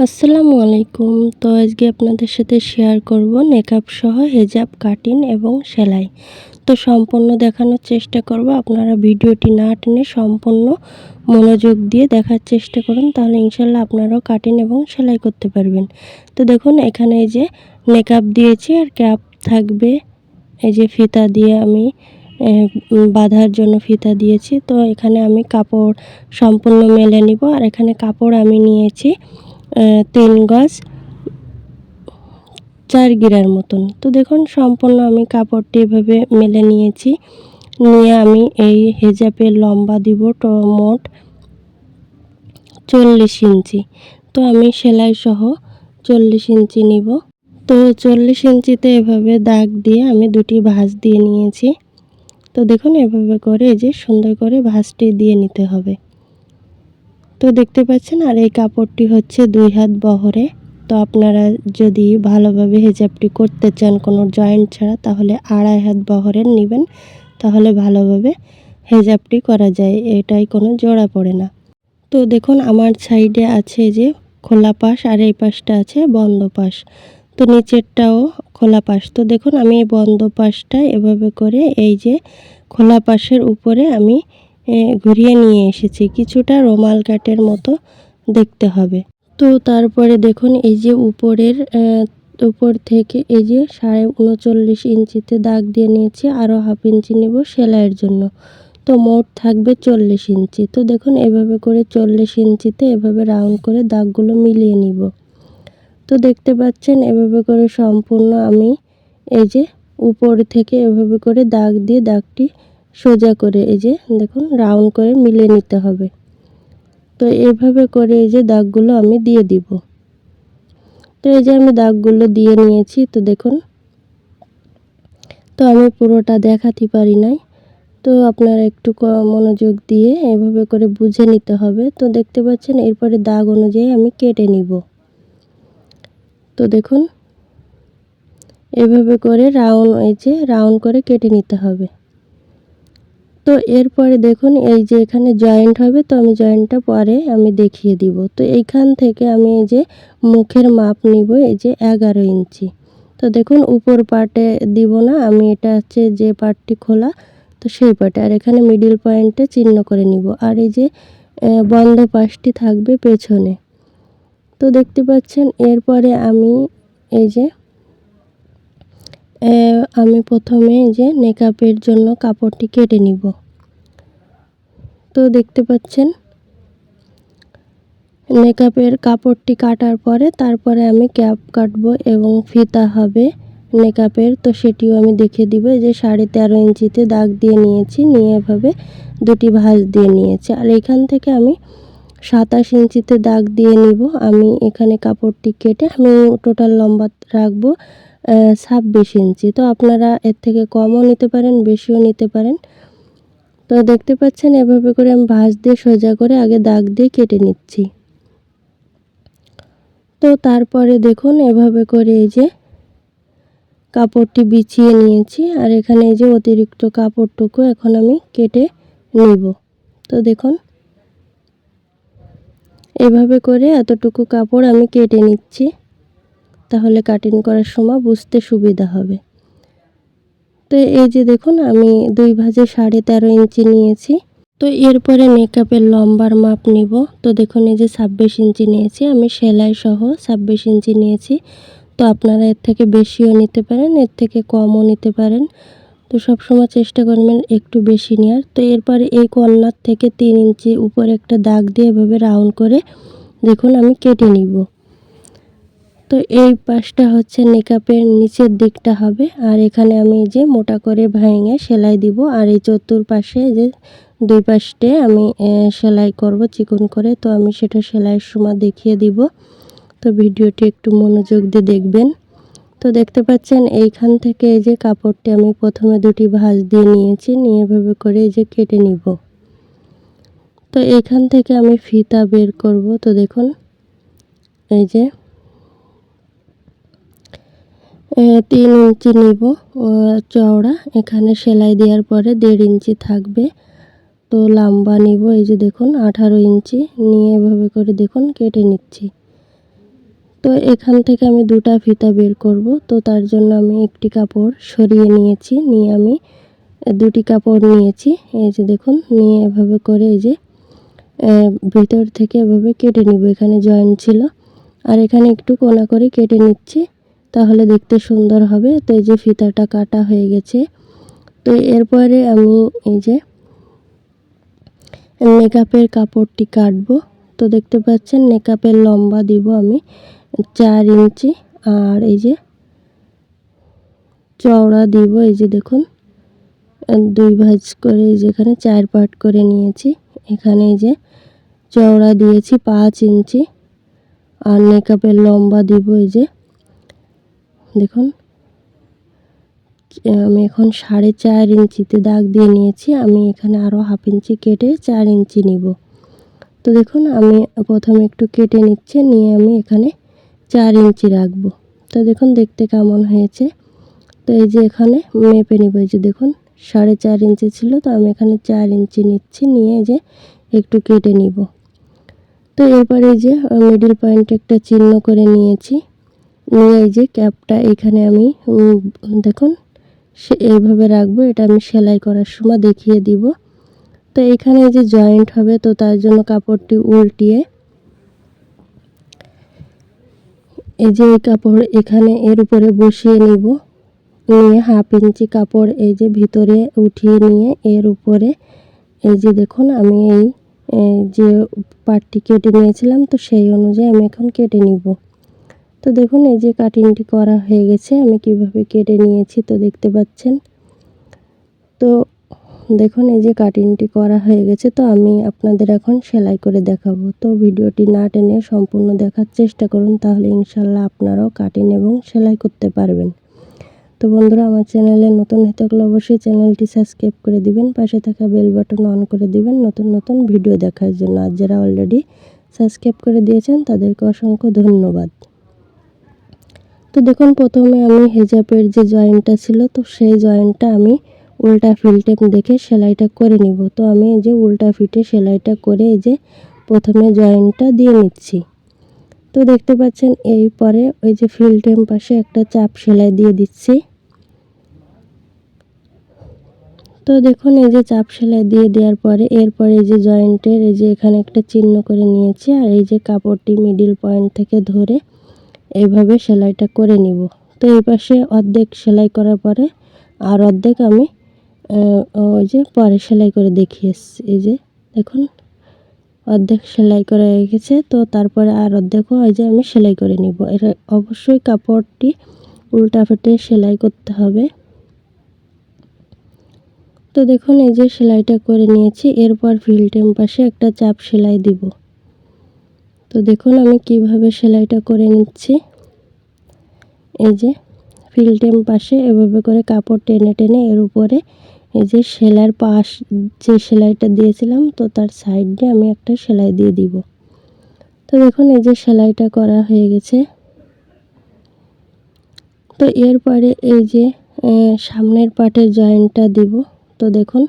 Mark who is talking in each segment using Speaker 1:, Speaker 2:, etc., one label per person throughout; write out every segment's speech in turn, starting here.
Speaker 1: আসসালামু আলাইকুম। তো আজকে আপনাদের সাথে শেয়ার করব নেকআপ সহ হেজাব কাটিং এবং সেলাই। তো সম্পূর্ণ দেখানোর চেষ্টা করব। আপনারা ভিডিওটি না টেনে সম্পূর্ণ মনোযোগ দিয়ে দেখার চেষ্টা করুন, তাহলে ইনশাল্লাহ আপনারাও কাটিং এবং সেলাই করতে পারবেন। তো দেখুন, এখানে এই যে মেকআপ দিয়েছি, আর ক্যাপ থাকবে। এই যে ফিতা দিয়ে আমি বাঁধার জন্য ফিতা দিয়েছি। তো এখানে আমি কাপড় সম্পূর্ণ মেলে নিব, আর এখানে কাপড় আমি নিয়েছি। তিন গজ চার গিরার মতন। তো দেখুন, সম্পূর্ণ আমি কাপড়টি এভাবে মেলে নিয়েছি। নিয়ে আমি এই হেজাবের লম্বা দিব মোট চল্লিশ ইঞ্চি। তো আমি সেলাই সহ চল্লিশ ইঞ্চি নিব। তো চল্লিশ ইঞ্চিতে এভাবে দাগ দিয়ে আমি দুটি ভাঁজ দিয়ে নিয়েছি। তো দেখুন, এভাবে করে এই যে সুন্দর করে ভাঁজটি দিয়ে নিতে হবে। তো দেখতে পাচ্ছেন, আর এই কাপড়টি হচ্ছে দুই হাত বহরে। তো আপনারা যদি ভালোভাবে হেজাবটি করতে চান কোনো জয়েন্ট ছাড়া, তাহলে আড়াই হাত বহরের নেবেন। তাহলে ভালোভাবে হেজাবটি করা যায়, এটাই কোনো জোড়া পড়ে না। তো দেখুন, আমার সাইডে আছে যে খোলা পাশ, আর এই পাশটা আছে বন্ধ পাশ। তো নিচেরটাও খোলা পাশ। তো দেখুন, আমি এই বন্ধ পাশটা এভাবে করে এই যে খোলা পাশের উপরে আমি ঘুরিয়ে নিয়ে এসেছি। কিছুটা রোমাল কাটের মতো দেখতে হবে। তো তারপরে দেখুন, এই যে উপরের উপর থেকে এই যে সাড়ে উনচল্লিশ ইঞ্চিতে দাগ দিয়ে নিয়েছি আরও হাফ ইঞ্চি নেব সেলাইয়ের জন্য। তো মোট থাকবে চল্লিশ ইঞ্চি। তো দেখুন, এভাবে করে চল্লিশ ইঞ্চিতে এভাবে রাউন্ড করে দাগগুলো মিলিয়ে নিব। তো দেখতে পাচ্ছেন, এভাবে করে সম্পূর্ণ আমি এই যে উপর থেকে এভাবে করে দাগ দিয়ে দাগটি সোজা করে এই যে দেখুন, রাউন্ড করে মিলে নিতে হবে। তো এভাবে করে এই যে দাগগুলো আমি দিয়ে দিব। তো এই যে আমি দাগগুলো দিয়ে নিয়েছি, তো দেখুন। তো আমি পুরোটা দেখাতে পারি নাই। তো আপনারা একটু মনোযোগ দিয়ে এভাবে করে বুঝে নিতে হবে। তো দেখতে পাচ্ছেন, এরপরে দাগ অনুযায়ী আমি কেটে নিব। তো দেখুন এভাবে করে রাউন্ড, এই যে রাউন্ড করে কেটে নিতে হবে। তো এরপরে দেখুন, এই যে এখানে জয়েন্ট হবে, তো আমি জয়েন্টটা পরে আমি দেখিয়ে দিব। তো এইখান থেকে আমি এই যে মুখের মাপ নিব, এই যে এগারো ইঞ্চি। তো দেখুন, উপর পার্টে দিব না, আমি এটা হচ্ছে যে পার্টটি খোলা, তো সেই পার্টে আর এখানে মিডিল পয়েন্টে চিহ্ন করে নিব। আর এই যে বন্ধ পাশটি থাকবে পেছনে। তো দেখতে পাচ্ছেন, এরপরে আমি এই যে আমি প্রথমে যে মেকআপের জন্য কাপড়টি কেটে নিব। তো দেখতে পাচ্ছেন মেকআপের কাপড়টি কাটার পরে তারপরে আমি ক্যাপ কাটবো এবং ফিতা হবে মেকআপের তো সেটিও আমি দেখে দিব যে সাড়ে তেরো ইঞ্চিতে দাগ দিয়ে নিয়েছি, নিয়ে এভাবে দুটি ভাঁজ দিয়ে নিয়েছি। আর এখান থেকে আমি সাতাশ ইঞ্চিতে দাগ দিয়ে নিব। আমি এখানে কাপড়টি কেটে আমি টোটাল লম্বা রাখব। ছাব্বিশ ইঞ্চি। তো আপনারা এর থেকে কমও নিতে পারেন, বেশিও নিতে পারেন। তো দেখতে পাচ্ছেন, এভাবে করে আমি ভাঁজ দিয়ে সোজা করে আগে দাগ দিয়ে কেটে নিচ্ছি। তো তারপরে দেখুন, এভাবে করে এই যে কাপড়টি বিছিয়ে নিয়েছি, আর এখানে এই যে অতিরিক্ত কাপড়টুকু এখন আমি কেটে নিব। তো দেখুন, এভাবে করে এতটুকু কাপড় আমি কেটে নিচ্ছি। তাহলে কাটিং করার সময় বুঝতে সুবিধা হবে। তো এই যে দেখুন, আমি দুই ভাজে সাড়ে তেরো ইঞ্চি নিয়েছি। তো এরপরে মেকআপের লম্বার মাপ নিব। তো দেখুন, এই যে ছাব্বিশ ইঞ্চি নিয়েছি। আমি সেলাই সহ ছাব্বিশ ইঞ্চি নিয়েছি। তো আপনারা এর থেকে বেশিও নিতে পারেন, এর থেকে কমও নিতে পারেন। তো সবসময় চেষ্টা করবেন একটু বেশি নেওয়ার তো এরপরে এই কর্নার থেকে তিন ইঞ্চি উপরে একটা দাগ দিয়ে এভাবে রাউন্ড করে দেখুন, আমি কেটে নিব। তো এই পাশটা হচ্ছে মেকআপের নিচের দিকটা হবে। আর এখানে আমি যে মোটা করে ভেঙে সেলাই দিব। আর এই চতুর্পাশে যে দুই পাশটে আমি সেলাই করব চিকন করে। তো আমি সেটা সেলাইয়ের সময় দেখিয়ে দিব। তো ভিডিওটি একটু মনোযোগ দিয়ে দেখবেন। তো দেখতে পাচ্ছেন, এইখান থেকে এই যে কাপড়টি আমি প্রথমে দুটি ভাঁজ দিয়ে নিয়েছি। নিয়ে এভাবে করে এই যে কেটে নিব। তো এইখান থেকে আমি ফিতা বের করব। তো দেখুন, এই যে তিন ইঞ্চি নিব চওড়া। এখানে সেলাই দেওয়ার পরে দেড় ইঞ্চি থাকবে। তো লম্বা নিব, এই যে দেখুন, আঠারো ইঞ্চি। নিয়ে এভাবে করে দেখুন, কেটে নিচ্ছি। তো এখান থেকে আমি দুটা ফিতা বের করব। তো তার জন্য আমি একটি কাপড় সরিয়ে নিয়েছি, নিয়ে আমি দুটি কাপড় নিয়েছি। এই যে দেখুন, নিয়ে এভাবে করে এই যে ভিতর থেকে এভাবে কেটে নিব। এখানে জয়েন্ট ছিল। আর এখানে একটু কোনা করে কেটে নিচ্ছি। তাহলে দেখতে সুন্দর হবে। তো এই যে ফিতাটা কাটা হয়ে গেছে। তো এরপরে আমি এই যে মেকআপের কাপড়টি কাটবো। তো দেখতে পাচ্ছেন মেকআপের লম্বা দিব আমি চার ইঞ্চি। আর এই যে চওড়া দিব, এই যে দেখুন, দুই ভাজ করে এই যেখানে চার পার্ট করে নিয়েছি। এখানে এই যে চওড়া দিয়েছি পাঁচ ইঞ্চি। আর মেকআপের লম্বা দিব এই যে দেখুন, আমি এখন সাড়ে চার ইঞ্চিতে দাগ দিয়ে নিয়েছি, আমি এখানে আরও হাফ ইঞ্চি কেটে চার ইঞ্চি নিব। তো দেখুন, আমি প্রথমে একটু কেটে নিচ্ছে, নিয়ে আমি এখানে চার ইঞ্চি রাখব। তো দেখুন, দেখতে কেমন হয়েছে। তো এই যে এখানে মেপে নিব, এই যে দেখুন, সাড়ে চার ইঞ্চি ছিল, তো আমি এখানে চার ইঞ্চি নিচ্ছি, নিয়ে যে একটু কেটে নিব। তো এরপরে যে মিডিল পয়েন্টে একটা চিহ্ন করে নিয়েছি। নিয়ে এই যে ক্যাপটা এখানে আমি দেখুন, সে এইভাবে রাখব, এটা আমি সেলাই করার সময় দেখিয়ে দিব। তো এখানে যে জয়েন্ট হবে, তো তার জন্য কাপড়টি উল্টিয়ে এই যে এই কাপড় এখানে এর উপরে বসিয়ে নিব। নিয়ে হাফ ইঞ্চি কাপড় এই যে ভিতরে উঠিয়ে নিয়ে এর উপরে এই যে দেখুন, আমি এই যে পাটটি কেটে নিয়েছিলাম, তো সেই অনুযায়ী আমি এখন কেটে নিব। তো দেখুন, এই যে কাটিংটি করা হয়ে গেছে, আমি কীভাবে কেটে নিয়েছি তো দেখতে পাচ্ছেন। তো দেখুন, এই যে কাটিংটি করা হয়ে গেছে, তো আমি আপনাদের এখন সেলাই করে দেখাবো। তো ভিডিওটি না টেনে সম্পূর্ণ দেখার চেষ্টা করুন, তাহলে ইনশাল্লাহ আপনারাও কাটিং এবং সেলাই করতে পারবেন। তো বন্ধুরা, আমার চ্যানেলে নতুন হয়ে থাকলে অবশ্যই চ্যানেলটি সাবস্ক্রাইব করে দিবেন, পাশে থাকা বেল বাটন অন করে দিবেন, নতুন নতুন ভিডিও দেখার জন্য। আর যারা অলরেডি সাবস্ক্রাইব করে দিয়েছেন, তাদেরকে অসংখ্য ধন্যবাদ। তো দেখুন, প্রথমে আমি হেজাবের যে জয়েন্টটা ছিল, তো সেই জয়েন্টটা আমি উল্টা ফিল্টেপ দেখে সেলাইটা করে নিব। তো আমি এই যে উল্টা ফিটে সেলাইটা করে এই যে প্রথমে জয়েন্টটা দিয়ে নিচ্ছি। তো দেখতে পাচ্ছেন, এই পরে ওই যে ফিল্টেম পাশে একটা চাপ সেলাই দিয়ে দিচ্ছি। তো দেখুন, এই যে চাপ সেলাই দিয়ে দেওয়ার পরে এরপরে এই যে জয়েন্টের এই যে এখানে একটা চিহ্ন করে নিয়েছি, আর এই যে কাপড়টি মিডিল পয়েন্ট থেকে ধরে এইভাবে সেলাইটা করে নিব। তো এই পাশে অর্ধেক সেলাই করার পরে আর অর্ধেক আমি ওই যে পরে সেলাই করে দেখিয়েছি। এই যে দেখুন, অর্ধেক সেলাই করা গেছে। তো তারপরে আর অর্ধেকও ওই যে আমি সেলাই করে নিব। এটা অবশ্যই কাপড়টি উল্টা ফেটে সেলাই করতে হবে। তো দেখুন, এই যে সেলাইটা করে নিয়েছি। এরপর ফিল্টেম পাশে একটা চাপ সেলাই দিব। তো দেখুন আমি কীভাবে সেলাইটা করে নিচ্ছি। এই যে ফিল্টেম পাশে এভাবে করে কাপড় টেনে টেনে এর উপরে এই যে সেলাইয়ের পাশ যে সেলাইটা দিয়েছিলাম, তো তার সাইড দিয়ে আমি একটা সেলাই দিয়ে দিব। তো দেখুন এই যে সেলাইটা করা হয়ে গেছে। তো এরপরে এই যে সামনের পাটের জয়েন্টটা দিব। তো দেখুন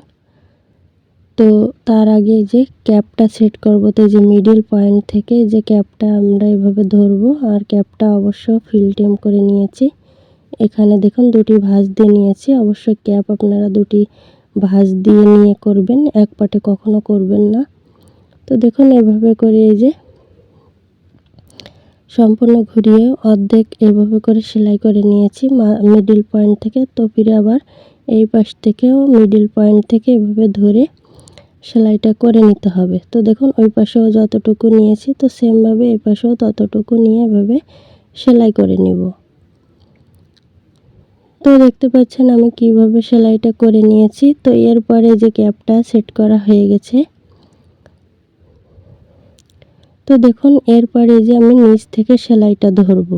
Speaker 1: তো তার আগে যে ক্যাপটা সেট করব, তো যে মিডিল পয়েন্ট থেকে যে ক্যাপটা আমরা এভাবে ধরবো, আর ক্যাপটা অবশ্য ফিল করে নিয়েছি। এখানে দেখুন দুটি ভাঁজ দিয়ে নিয়েছি, অবশ্য ক্যাপ আপনারা দুটি ভাঁজ দিয়ে নিয়ে করবেন, এক পাটে কখনো করবেন না। তো দেখুন এভাবে করে এই যে সম্পূর্ণ ঘুরিয়ে অর্ধেক এভাবে করে সেলাই করে নিয়েছি মিডিল পয়েন্ট থেকে। তো ফিরে আবার এই পাশ থেকেও মিডিল পয়েন্ট থেকে এভাবে ধরে সেলাইটা করে নিতে হবে। তো দেখুন, ওই পাশেও যতটুকু নিয়েছি, তো সেমভাবে এই পাশেও ততটুকু নিয়ে এভাবে সেলাই করে নিব। তো দেখতে পাচ্ছেন আমি কীভাবে সেলাইটা করে নিয়েছি। তো এরপরে যে ক্যাপটা সেট করা হয়ে গেছে, তো দেখুন এরপরে যে আমি নিচ থেকে সেলাইটা ধরব।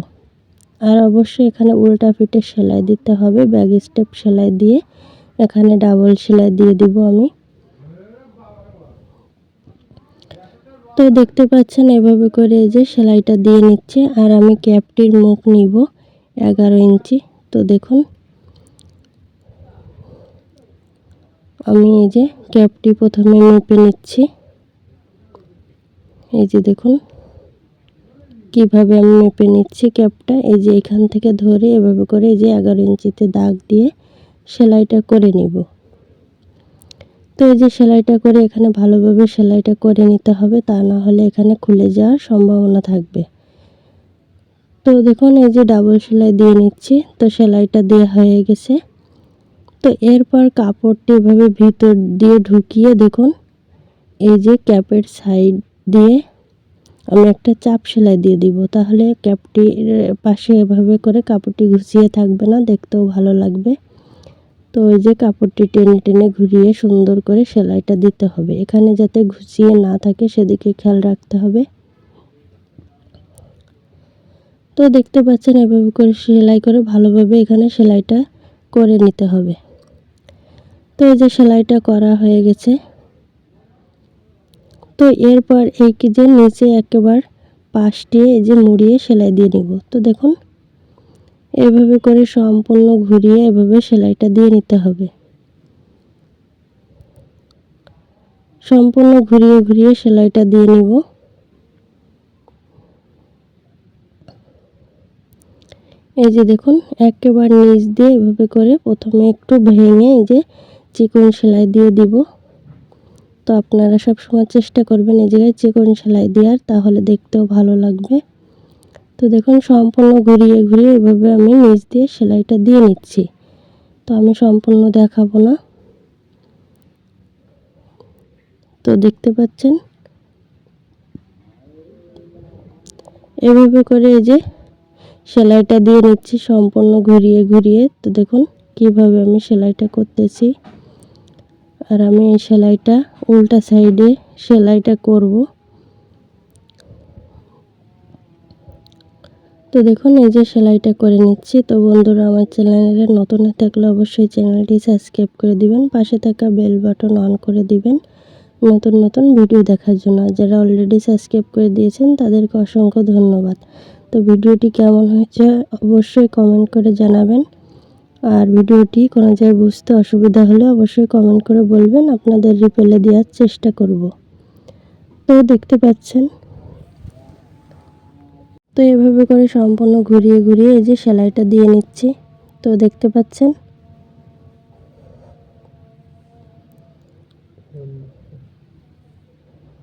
Speaker 1: আর অবশ্যই এখানে উল্টা ফিটে সেলাই দিতে হবে, ব্যাগ স্টেপ সেলাই দিয়ে এখানে ডাবল সেলাই দিয়ে দিব আমি। তো দেখতে পাচ্ছেন এভাবে করে যে সেলাইটা দিয়ে নিচ্ছে, আর আমি ক্যাপটির মুখ নিব এগারো ইঞ্চি। তো দেখুন, আমি এই যে ক্যাপটি প্রথমে মেপে নিচ্ছি। এই যে দেখুন, কীভাবে আমি মেপে নিচ্ছি ক্যাপটা। এই যে এখান থেকে ধরে এভাবে করে এই যে এগারো ইঞ্চিতে দাগ দিয়ে সেলাইটা করে নিব। তো এই যে সেলাইটা করে এখানে ভালোভাবে সেলাইটা করে নিতে হবে, তা না হলে এখানে খুলে যাওয়ার সম্ভাবনা থাকবে। তো দেখুন, এই যে ডাবল সেলাই দিয়ে নিচ্ছি, তো সেলাইটা দেওয়া হয়ে গেছে। তো এরপর কাপড়টি এভাবে ভিতর দিয়ে ঢুকিয়ে দেখুন, এই যে ক্যাপের সাইড দিয়ে আমি একটা চাপ সেলাই দিয়ে দিব। তাহলে ক্যাপটির পাশে এভাবে করে কাপড়টি ঘুষিয়ে থাকবে না, দেখতেও ভালো লাগবে। তো ওই যে কাপড়টি টেনে টেনে ঘুরিয়ে সুন্দর করে সেলাইটা দিতে হবে। এখানে যাতে ঘুষিয়ে না থাকে সেদিকে খেয়াল রাখতে হবে। তো দেখতে পাচ্ছেন এভাবে করে সেলাই করে ভালোভাবে এখানে সেলাইটা করে নিতে হবে। তো এই যে সেলাইটা করা হয়ে গেছে। তো এরপর এই যে নিচে একেবার পাশ দিয়ে এই যে মুড়িয়ে সেলাই দিয়ে নিব। তো দেখুন এভাবে করে সম্পূর্ণ ঘুরিয়ে এভাবে সেলাইটা দিয়ে নিতে হবে। সম্পূর্ণ ঘুরিয়ে ঘুরিয়ে সেলাইটা দিয়ে নিব। এই যে দেখুন, একেবারে নিচ দিয়ে এভাবে করে প্রথমে একটু ভেঙে এই যে চিকন সেলাই দিয়ে দিব। তো আপনারা সব সময় চেষ্টা করবেন এই জায়গায় চিকন সেলাই দেওয়ার, তাহলে দেখতেও ভালো লাগবে। তো দেখুন, সম্পূর্ণ ঘুরিয়ে ঘুরিয়ে এভাবে আমি নিচ দিয়ে সেলাইটা দিয়ে নিচ্ছি। তো আমি সম্পূর্ণ দেখাবো না। তো দেখতে পাচ্ছেন? এভাবে করে এই যে সেলাইটা দিয়ে নিচ্ছি, সম্পূর্ণ ঘুরিয়ে ঘুরিয়ে। তো দেখুন, কীভাবে আমি সেলাইটা করতেছি। আর আমি এই সেলাইটা উল্টা সাইডে সেলাইটা করব। তো দেখুন, এই যে সেলাইটা করে নিচ্ছি। তো বন্ধুরা, আমার চ্যানেলে নতুন থাকলে অবশ্যই চ্যানেলটি সাবস্ক্রাইব করে দিবেন, পাশে থাকা বেল বাটন অন করে দিবেন নতুন নতুন ভিডিও দেখার জন্য। যারা অলরেডি সাবস্ক্রাইব করে দিয়েছেন, তাদেরকে অসংখ্য ধন্যবাদ। তো ভিডিওটি কেমন হয়েছে, অবশ্যই কমেন্ট করে জানাবেন। আর ভিডিওটি কোনো জায়গায় বুঝতে অসুবিধা হলে অবশ্যই কমেন্ট করে বলবেন। আপনাদের রিপেলে দেওয়ার চেষ্টা করব। তো দেখতে পাচ্ছেন তো এভাবে করে সম্পূর্ণ ঘুরিয়ে ঘুরিয়ে এই যে সেলাইটা দিয়ে নিচ্ছি। তো দেখতে পাচ্ছেন?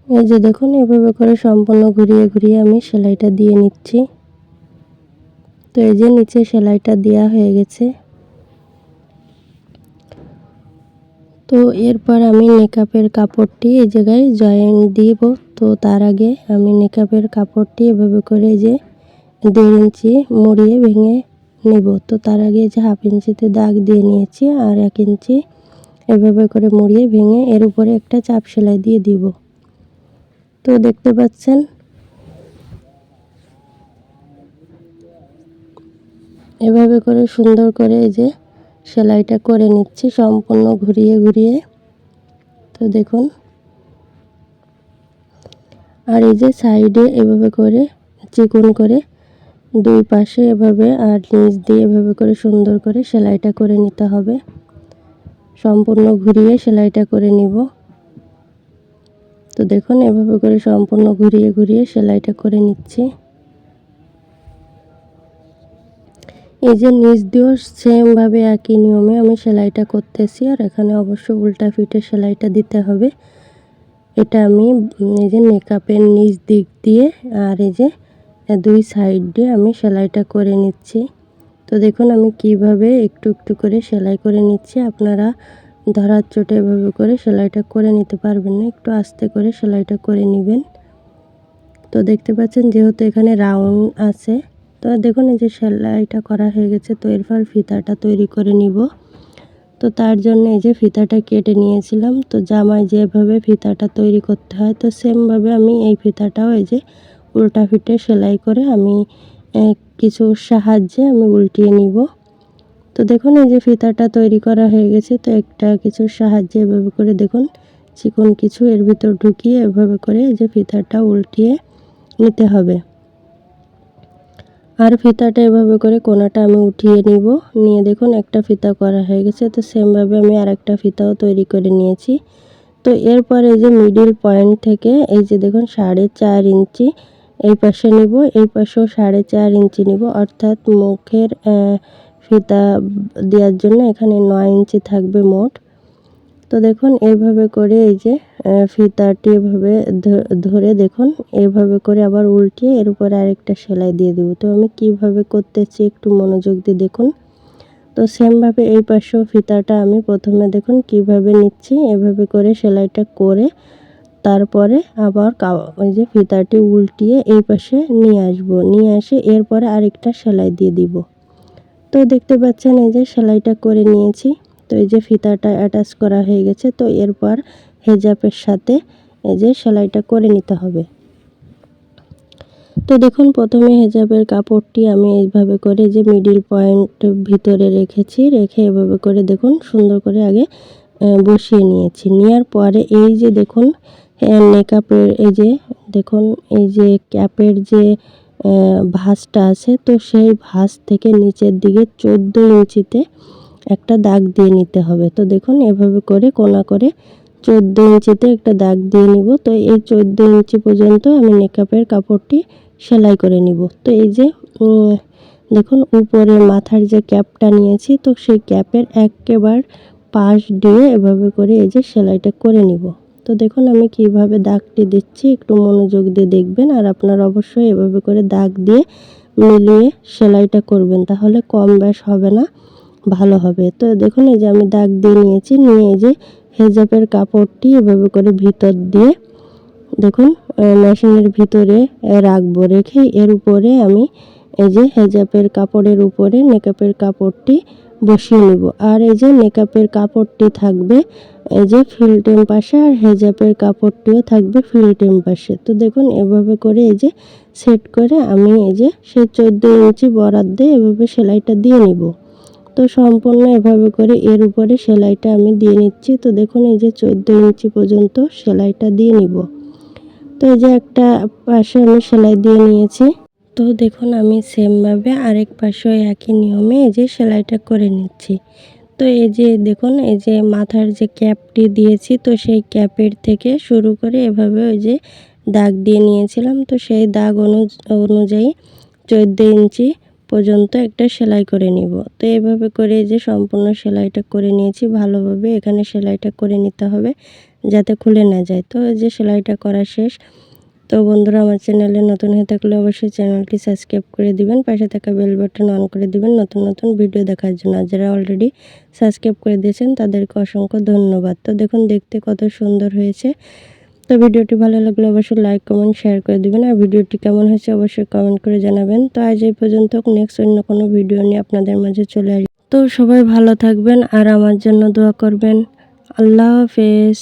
Speaker 1: এই যে দেখুন, এভাবে করে সম্পূর্ণ ঘুরিয়ে ঘুরিয়ে আমি সেলাইটা দিয়ে নিচ্ছি। তো এই যে নিচে সেলাইটা দেওয়া হয়ে গেছে। তো এরপর আমি মেকআপের কাপড়টি এই জায়গায় জয়েন দিব। তো তার আগে আমি মেকআপের কাপড়টি এভাবে করে যে দেড় ইঞ্চি মুড়িয়ে ভেঙে নেব। তো তার আগে যে হাফ ইঞ্চিতে দাগ দিয়ে নিয়েছি আর এক ইঞ্চি এভাবে করে মুড়িয়ে ভেঙে এর উপরে একটা চাপ সেলাই দিয়ে দিব। তো দেখতে পাচ্ছেন, এভাবে করে সুন্দর করে এই যে সেলাইটা করে নিচ্ছি সম্পূর্ণ ঘুরিয়ে ঘুরিয়ে। তো দেখুন। আর এই যে সাইডে এভাবে করে, চিকন করে, দুই পাশে এভাবে আর নিচ দিয়ে এভাবে করে সুন্দর করে সেলাইটা করে নিতে হবে। সম্পূর্ণ ঘুরিয়ে সেলাইটা করে নিব। তো দেখুন, এভাবে করে সম্পূর্ণ ঘুরিয়ে ঘুরিয়ে সেলাইটা করে নিচ্ছি। এই যে নিচ দিয়েও সেমভাবে একই নিয়মে আমি সেলাইটা করতেছি, আর এখানে অবশ্য উল্টা ফিটে সেলাইটা দিতে হবে। এটা আমি এই যে মেকআপের নিচ দিক দিয়ে আর এই যে দুই সাইড দিয়ে আমি সেলাইটা করে নিচ্ছি। তো দেখুন আমি কীভাবে একটু একটু করে সেলাই করে নিচ্ছি। আপনারা ধরার চোটে এভাবে করে সেলাইটা করে নিতে পারবেন না, একটু আস্তে করে সেলাইটা করে নেবেন। তো দেখতে পাচ্ছেন যেহেতু এখানে রাউন্ড আছে তো দেখুন এই যে সেলাইটা করা হয়ে গেছে, তো এরপর ফিতাটা তৈরি করে নিব। তো তার জন্য এই যে ফিতাটা কেটে নিয়েছিলাম, তো জামায় যেভাবে ফিতাটা তৈরি করতে হয়, তো সেমভাবে আমি এই ফিতাটাও এই যে উল্টা ফিটে সেলাই করে আমি কিছু সাহায্যে আমি উল্টিয়ে নিব। তো দেখুন এই যে ফিতাটা তৈরি করা হয়ে গেছে, তো একটা কিছুর সাহায্যে এভাবে করে দেখুন, চিকন কিছু এর ভিতর ঢুকিয়ে এভাবে করে এই যে ফিতাটা উল্টিয়ে নিতে হবে। আর ফিতাটা এভাবে করে কোনাটা আমি উঠিয়ে নিব। নিয়ে দেখুন, একটা ফিতা করা হয়ে গেছে। তো সেমভাবে আমি আর একটা ফিতাও তৈরি করে নিয়েছি। তো এরপর এই যে মিডিল পয়েন্ট থেকে, এই যে দেখুন, সাড়ে চার ইঞ্চি এই পাশে নিব। এই পাশেও সাড়ে চার ইঞ্চি নিব। অর্থাৎ মুখের ফিতা দেওয়ার জন্য এখানে নয় ইঞ্চি থাকবে মোট। তো দেখুন, এইভাবে করে এই যে ফিতাটি এভাবে ধরে দেখুন, এইভাবে করে আবার উল্টিয়ে এর উপরে আরেকটা সেলাই দিয়ে দেবো। তো আমি কীভাবে করতেছি একটু মনোযোগ দিয়ে দেখুন। তো সেমভাবে এই পাশেও ফিতাটা আমি প্রথমে দেখুন কীভাবে নিচ্ছি, এভাবে করে সেলাইটা করে তারপরে আবার ওই যে ফিতাটি উল্টিয়ে এই পাশে নিয়ে আসব। নিয়ে এসে এরপরে আরেকটা সেলাই দিয়ে দিব। তো দেখতে পাচ্ছেন এই যে সেলাইটা করে নিয়েছি। তো এই যে ফিতাটা অ্যাটাচ করা হয়ে গেছে, তো এরপর হেজাবের সাথে এই যে সেলাইটা করে নিতে হবে। তো দেখুন, প্রথমে হেজাবের কাপড়টি আমি এইভাবে করে যে মিডিল পয়েন্ট ভিতরে রেখেছি, রেখে এভাবে করে দেখুন, সুন্দর করে আগে বসিয়ে নিয়েছি। নেওয়ার পরে এই যে দেখুন মেকআপের এই যে, দেখুন, এই যে ক্যাপের যে ভাঁজটা আছে, তো সেই ভাঁজ থেকে নিচের দিকে চোদ্দ ইঞ্চিতে একটা দাগ দিয়ে নিতে হবে। তো দেখুন, এভাবে করে কোনা করে চোদ্দ ইঞ্চিতে একটা দাগ দিয়ে নিব। তো এই চোদ্দ ইঞ্চি পর্যন্ত আমি মেকআপের কাপড়টি সেলাই করে নিব। তো এই যে দেখুন, উপরে মাথার যে ক্যাপটা নিয়েছি, তো সেই ক্যাপের একেবার পাশ দিয়ে এভাবে করে এই যে সেলাইটা করে নিব। তো দেখুন, আমি কীভাবে দাগটি দিচ্ছি, একটু মনোযোগ দিয়ে দেখবেন আর আপনারা অবশ্যই এভাবে করে দাগ দিয়ে মিলিয়ে সেলাইটা করবেন। তাহলে কম ব্যাস হবে না। ভালো হবে। তো দেখুন, এই যে আমি দাগ দিয়ে নিয়েছি, নিয়ে এই যে হেজাবের কাপড়টি এভাবে করে ভিতর দিয়ে দেখুন মেশিনের ভিতরে রাখব। রেখে এর উপরে আমি এই যে হেজাবের কাপড়ের উপরে মেকআপের কাপড়টি বসিয়ে নিব। আর এই যে মেকআপের কাপড়টি থাকবে এই যে ফিল্টেম পাশে আর হেজাবের কাপড়টিও থাকবে ফিল্টেম পাশে তো দেখুন, এভাবে করে এই যে সেট করে আমি এই যে সেই চোদ্দ ইঞ্চি বরাদ্দে এভাবে সেলাইটা দিয়ে নিব। তো সম্পূর্ণ এভাবে করে এর উপরে সেলাইটা আমি দিয়ে নিচ্ছি। তো দেখুন, এই যে চোদ্দ ইঞ্চি পর্যন্ত সেলাইটা দিয়ে নিব। তো এই যে একটা পাশে আমি সেলাই দিয়ে নিয়েছি। তো দেখুন, আমি সেমভাবে আরেক পাশেও একই নিয়মে এই যে সেলাইটা করে নিচ্ছি। তো এই যে দেখুন, এই যে মাথার যে ক্যাপটি দিয়েছি, তো সেই ক্যাপের থেকে শুরু করে এভাবে ওই যে দাগ দিয়ে নিয়েছিলাম। তো সেই দাগ অনু- অনুযায়ী চোদ্দ ইঞ্চি পর্যন্ত একটা সেলাই করে নিব। তো এভাবে করে যে সম্পূর্ণ সেলাইটা করে নিয়েছি, ভালোভাবে এখানে সেলাইটা করে নিতে হবে যাতে খুলে না যায়। তো যে সেলাইটা করা শেষ, তো বন্ধুরা আমার চ্যানেলে নতুন হয়ে থাকলে অবশ্যই চ্যানেলটি সাবস্ক্রাইব করে দিবেন, পাশে থাকা বেল বাটন অন করে দিবেন নতুন নতুন ভিডিও দেখার জন্য। যারা অলরেডি সাবস্ক্রাইব করে দিয়েছেন তাদেরকে অসংখ্য ধন্যবাদ। তো দেখুন, দেখতে কত সুন্দর হয়েছে। তো ভিডিওটি ভালো লাগলে অবশ্যই লাইক, কমেন্ট, শেয়ার করে দিবেন। আর ভিডিওটি কেমন হয়েছে অবশ্যই কমেন্ট করে জানাবেন। তো আজ এই পর্যন্ত, নেক্সট অন্য কোনো ভিডিও নিয়ে আপনাদের মাঝে চলে আসবে তো সবাই ভালো থাকবেন আর আমার জন্য দোয়া করবেন। আল্লাহ হাফেজ।